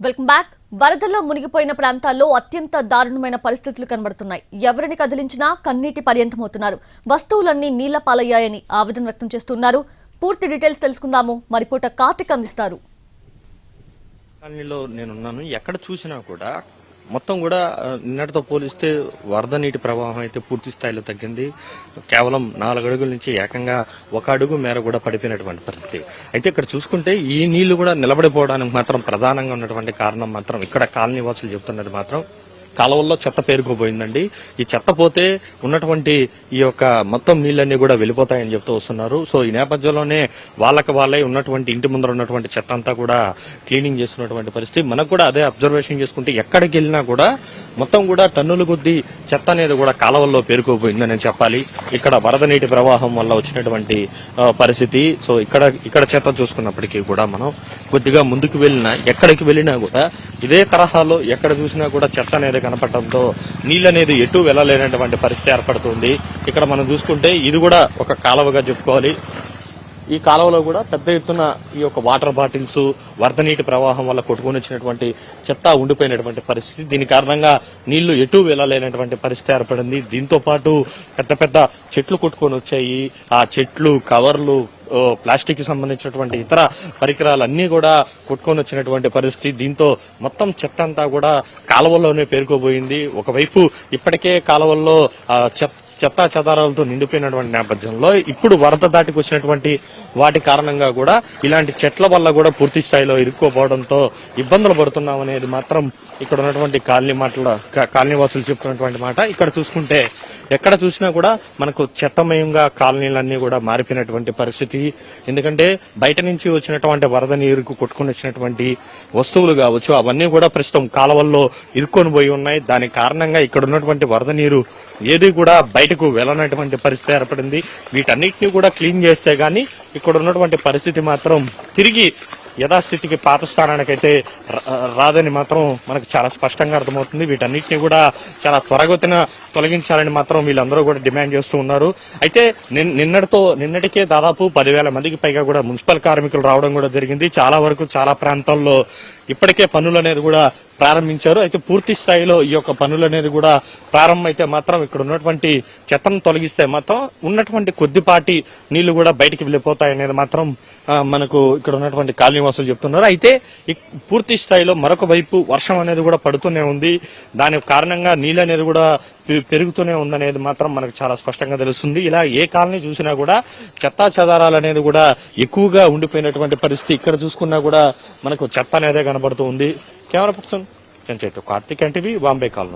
Welcome back వరదల్లో మునిగిపోయిన ప్రాంతాల్లో అత్యంత దారుణమైన పరిస్థితులు కనబడుతున్నాయి. ఎవరిని కదిలించినా కన్నీటి పర్యంతమవుతున్నారు. వస్తువులన్నీ నీళ్ళ పాలయ్యాయని ఆవేదన వ్యక్తం చేస్తున్నారు. పూర్తి డీటెయిల్స్ తెలుసుకుందాము. మరిపూట కార్తిక్ అందిస్తారు. నేనున్నాను. ఎక్కడ చూసినా కూడా మొత్తం కూడా నిన్నటితో పోలిస్తే వరద నీటి ప్రవాహం అయితే పూర్తి స్థాయిలో తగ్గింది. కేవలం నాలుగు అడుగుల నుంచి ఏకంగా ఒక అడుగు మేర కూడా పడిపోయినటువంటి పరిస్థితి. అయితే ఇక్కడ చూసుకుంటే ఈ నీళ్ళు కూడా నిలబడిపోవడానికి మాత్రం ప్రధానంగా ఉన్నటువంటి కారణం మాత్రం ఇక్కడ కాలనీ వాసులు చెప్తున్నది మాత్రం కాలువల్లో చెత్త పేరుకుపోయిందండి. ఈ చెత్త పోతే ఉన్నటువంటి ఈ యొక్క మొత్తం నీళ్ళన్నీ కూడా వెళ్ళిపోతాయని చెప్తూ వస్తున్నారు. సో ఈ నేపథ్యంలోనే వాళ్ళకి వాళ్ళే ఉన్నటువంటి ఇంటి ముందర ఉన్నటువంటి చెత్త అంతా కూడా క్లీనింగ్ చేస్తున్నటువంటి పరిస్థితి. మనకు కూడా అదే అబ్జర్వేషన్ చేసుకుంటే ఎక్కడికి వెళ్ళినా కూడా మొత్తం కూడా టన్నుల కొద్దీ చెత్త అనేది కూడా కాలువల్లో పేరుకుపోయిందని చెప్పాలి. ఇక్కడ వరద నీటి ప్రవాహం వల్ల వచ్చినటువంటి పరిస్థితి. సో ఇక్కడ ఇక్కడ చెత్త చూసుకున్నప్పటికీ కూడా మనం కొద్దిగా ముందుకు వెళ్ళినా ఎక్కడికి వెళ్ళినా కూడా ఇదే తరహాలో ఎక్కడ చూసినా కూడా చెత్త అనేది కనపడటంతో నీళ్ళు అనేది ఎటు వెళ్ళలేనటువంటి పరిస్థితి ఏర్పడుతుంది. ఇక్కడ మనం చూసుకుంటే ఇది కూడా ఒక కాలువగా చెప్పుకోవాలి. ఈ కాలువలో కూడా పెద్ద ఎత్తున ఈ యొక్క వాటర్ బాటిల్స్ వరద నీటి ప్రవాహం వల్ల కొట్టుకొని వచ్చినటువంటి చెత్త ఉండిపోయినటువంటి పరిస్థితి. దీని కారణంగా నీళ్ళు ఎటు వెళ్ళలేనటువంటి పరిస్థితి ఏర్పడింది. దీంతో పాటు పెద్ద పెద్ద చెట్లు కొట్టుకొని వచ్చాయి. ఆ చెట్లు కవర్లు ప్లాస్టిక్కి సంబంధించినటువంటి ఇతర పరికరాలు అన్ని కూడా కొట్టుకొని వచ్చినటువంటి పరిస్థితి. దీంతో మొత్తం చెత్త అంతా కూడా కాలువల్లోనే పేరుకోబోయింది. ఒకవైపు ఇప్పటికే కాలువల్లో చెత్త చెత్తా చెదారాలతో నిండిపోయినటువంటి నేపథ్యంలో ఇప్పుడు వరద దాటికి వచ్చినటువంటి వాటి కారణంగా కూడా ఇలాంటి చెట్ల వల్ల కూడా పూర్తి స్థాయిలో ఇరుక్కోపోవడంతో ఇబ్బందులు పడుతున్నాం అనేది మాత్రం ఇక్కడ ఉన్నటువంటి కాలనీ మాటల కాలనీ వాసులు చెప్తున్నటువంటి మాట. ఇక్కడ చూసుకుంటే ఎక్కడ చూసినా కూడా మనకు చెత్తమయంగా కాలనీలన్నీ కూడా మారిపోయినటువంటి పరిస్థితి. ఎందుకంటే బయట నుంచి వచ్చినటువంటి వరద నీరుకు కొట్టుకుని వచ్చినటువంటి వస్తువులు కావచ్చు అవన్నీ కూడా ప్రస్తుతం కాలువల్లో ఇరుక్కొని పోయి ఉన్నాయి. దాని కారణంగా ఇక్కడ ఉన్నటువంటి వరద నీరు ఏది కూడా బయటకు వెళ్ళనటువంటి పరిస్థితి ఏర్పడింది. వీటన్నిటిని కూడా క్లీన్ చేస్తే గానీ ఇక్కడ ఉన్నటువంటి పరిస్థితి మాత్రం తిరిగి యథాస్థితికి పాత స్థానానికైతే రా- రాదని మాత్రం మనకు చాలా స్పష్టంగా అర్థమవుతుంది. వీటన్నిటిని కూడా చాలా త్వరగతిన తొలగించాలని మాత్రం వీళ్ళందరూ కూడా డిమాండ్ చేస్తూ ఉన్నారు. అయితే నిన్- నిన్నటితో నిన్నటికే దాదాపు పదివేల మందికి పైగా కూడా మున్సిపల్ కార్మికులు రావడం కూడా జరిగింది. చాలా వరకు చాలా ప్రాంతాల్లో ఇప్పటికే పనులు అనేది కూడా ప్రారంభించారు. అయితే పూర్తి స్థాయిలో ఈ యొక్క పనులు అనేది కూడా ప్రారంభమైతే మాత్రం ఇక్కడ ఉన్నటువంటి చెత్తను తొలగిస్తే మాత్రం ఉన్నటువంటి కొద్దిపాటి నీళ్ళు కూడా బయటికి వెళ్ళిపోతాయి అనేది మాత్రం మనకు ఇక్కడ ఉన్నటువంటి కాలనీవాసులు చెప్తున్నారు. అయితే పూర్తి స్థాయిలో మరొక వైపు వర్షం అనేది కూడా పడుతూనే ఉంది. దాని కారణంగా నీళ్ళు అనేది కూడా పె- పెరుగుతూనే ఉందనేది మాత్రం మనకు చాలా స్పష్టంగా తెలుస్తుంది. ఇలా ఏ కాలనీ చూసినా కూడా చెత్తా చెదారాలు అనేది కూడా ఎక్కువగా ఉండిపోయినటువంటి పరిస్థితి. ఇక్కడ చూసుకున్నా కూడా మనకు చెత్త అనేదే కనబడుతూ ఉంది. కెమెరా పర్సన్ చెంచైతే కార్తిక్ ఎన్టీవీ బాంబే కాలనీ.